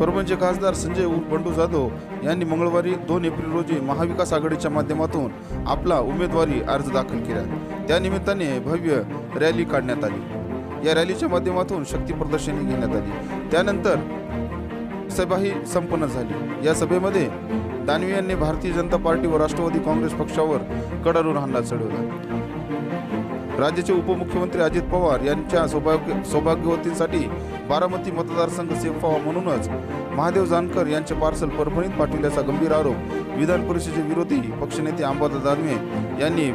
परभणीचे खासदार संजय उर्फ बंडू जाधव यांनी मंगळवारी दोन एप्रिल रोजी महाविकास आघाडीच्या माध्यमातून आपला उमेदवारी अर्ज दाखल केला. त्यानिमित्ताने भव्य रॅली काढण्यात आली. या रॅलीच्या माध्यमातून शक्ती प्रदर्शनी घेण्यात आली. त्यानंतर सभाही संपन्न झाली. या सभेमध्ये दानवे यांनी भारतीय जनता पार्टी व राष्ट्रवादी काँग्रेस पक्षावर कडाडून हल्ला चढवला. राज्याचे उपमुख्यमंत्री अजित पवार यांच्या सौभाग्य सौभाग्यवतींसाठी बारामती मतदारसंघ सेफ व्हावा म्हणूनच महादेव जानकर यांचे पार्सल परभणीत पाठविल्याचा गंभीर आरोप विधान परिषदेचे विरोधी पक्षनेते अंबादास दानवे यांनी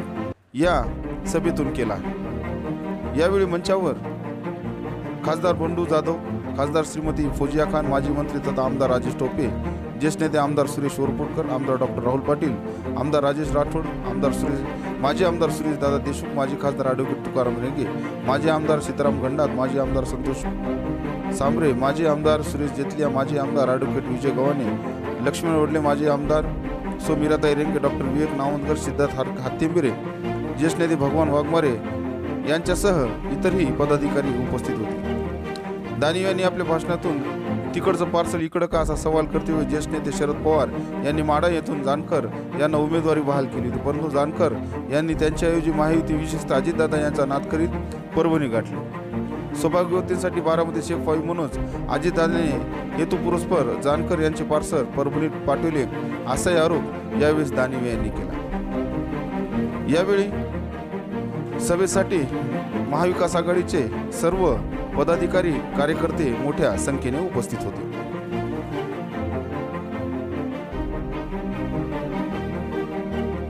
या सभेतून केला. यावेळी मंचावर खासदार बंडू जाधव खासदार श्रीमती फौजिया खान माजी मंत्री तथा आमदार राजेश टोपे ज्येष्ठ नेते आमदार सुरेश वरपुडकर आमदार डॉक्टर राहुल पाटील आमदार राजेश राठोड आमदार सुरेश माजी आमदार सुरेश दादा देशमुख माजी खासदार ॲडव्होकेट तुकाराम रेंगे माजी आमदार सीताराम गंडात माजी आमदार संतोष सांबरे माजी आमदार सुरेश जेतलिया माजी आमदार ॲडव्होकेट विजय गव्हाणे लक्ष्मण वडले माजी आमदार सोमीराताई रेंगे डॉक्टर विवेक नावंदकर सिद्धार्थ हार हात्तेंबिरे ज्येष्ठ नेते भगवान वाघमारे यांच्यासह इतरही पदाधिकारी उपस्थित होते. दानिव यांनी आपल्या भाषणातून तिकडचं पार्सल इकडं का असा सवाल करते वेळी ज्येष्ठ नेते शरद पवार यांनी माडा येथून जानकर यांना उमेदवारी बहाल केली होती. परंतु जानकर यांनी त्यांच्याऐवजी महायुती विशेषतः अजितदादा यांचा नाद करीत परभणी गाठली. सौभाग्यवतींसाठी बारामती शेफ व्हावी म्हणूनच अजितदादाने हेतुपुरस्पर जानकर यांचे पार्सल परभणीत पाठवले. असाही आरोप यावेळेस दानिवे यांनी केला. यावेळी सभेसाठी महाविकास आघाडीचे सर्व पदाधिकारी कार्यकर्ते मोठ्या संख्येने उपस्थित होते.